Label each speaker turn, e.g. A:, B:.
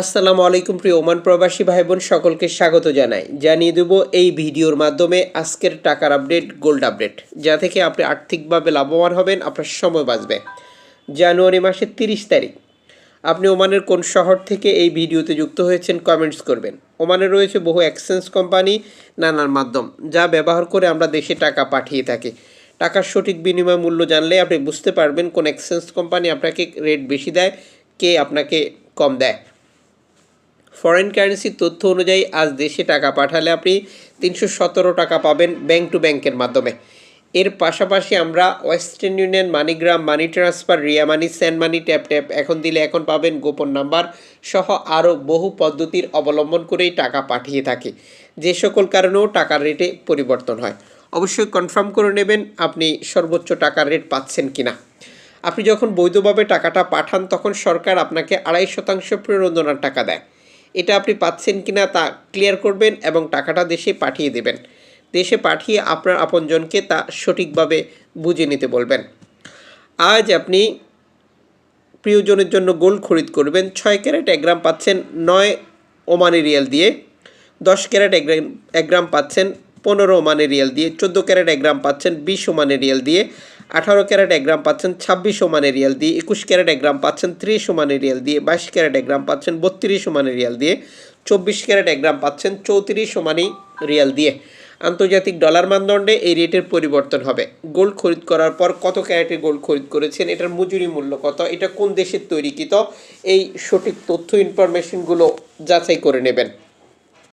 A: আসসালামু আলাইকুম প্রিয় ওমান প্রবাসী ভাই বোন সকলকে স্বাগত জানাই। জানিয়ে দেব এই ভিডিওর মাধ্যমে আজকের টাকার আপডেট, গোল্ড আপডেট, যা থেকে আপনি আর্থিকভাবে লাভবান হবেন, আপনার সময় বাঁচবে। জানুয়ারি মাসের তিরিশ তারিখ। আপনি ওমানের কোন শহর থেকে এই ভিডিওতে যুক্ত হয়েছেন, কমেন্টস করবেন। ওমানে রয়েছে বহু এক্সচেঞ্জ কোম্পানি নানান মাধ্যম, যা ব্যবহার করে আমরা দেশে টাকা পাঠিয়ে থাকি। টাকার সঠিক বিনিময় মূল্য জানলে আপনি বুঝতে পারবেন কোন এক্সচেঞ্জ কোম্পানি আপনাকে রেট বেশি দেয়, কে আপনাকে কম দেয়। ফরেন কারেন্সির তথ্য অনুযায়ী আজ দেশে টাকা পাঠালে আপনি তিনশো সতেরো টাকা পাবেন ব্যাংক টু ব্যাংকের মাধ্যমে। এর পাশাপাশি আমরা Western Union MoneyGram, money transfer, Ria money, send money, tap tap এখন দিলে এখন পাবেন গোপন নাম্বার সহ আরও বহু পদ্ধতির অবলম্বন করেই টাকা পাঠিয়ে থাকি। যে সকল কারণেও টাকার রেটে পরিবর্তন হয়। অবশ্যই কনফার্ম করে নেবেন আপনি সর্বোচ্চ টাকার রেট পাচ্ছেন কিনা আপনি যখন বৈধভাবে টাকাটা পাঠান তখন সরকার আপনাকে আড়াই শতাংশ প্রণোদনার টাকা দেয়। এটা আপনি পাচ্ছেন কিনা তা ক্লিয়ার করবেন এবং টাকাটা দেশে পাঠিয়ে দেবেন। দেশে পাঠিয়ে আপনার আপনজনকে তা সঠিকভাবে বুঝে নিতে বলবেন। আজ আপনি প্রিয়জনের জন্য গোল্ড খরিদ করবেন, ছয় ক্যারেট এক গ্রাম পাচ্ছেন নয় ওমানি রিয়াল দিয়ে, দশ ক্যারেট এক গ্রাম এক গ্রাম পাচ্ছেন পনেরো ওমানি রিয়াল দিয়ে, চোদ্দ ক্যারেট এক গ্রাম পাচ্ছেন বিশ ওমানি রিয়াল দিয়ে আঠারো ক্যারেট এক গ্রাম পাচ্ছেন, ছাব্বিশ ওমানি রিয়াল দিয়ে একুশ ক্যারেট এক গ্রাম পাচ্ছেন, ত্রিশ ওমানি রিয়াল দিয়ে বাইশ ক্যারেট এক গ্রাম পাচ্ছেন, বত্রিশ ওমানি রিয়াল দিয়ে চব্বিশ ক্যারেট এক গ্রাম পাচ্ছেন, চৌত্রিশ ওমানি রিয়াল দিয়ে। আন্তর্জাতিক ডলার মানদণ্ডে এই রেটের পরিবর্তন হবে। গোল্ড খরিদ করার পর কত ক্যারেটের গোল্ড খরিদ করেছেন, এটার মজুরি মূল্য কত, এটা কোন দেশের তৈরিকৃত এই সঠিক তথ্য ইনফরমেশনগুলো যাচাই করে নেবেন।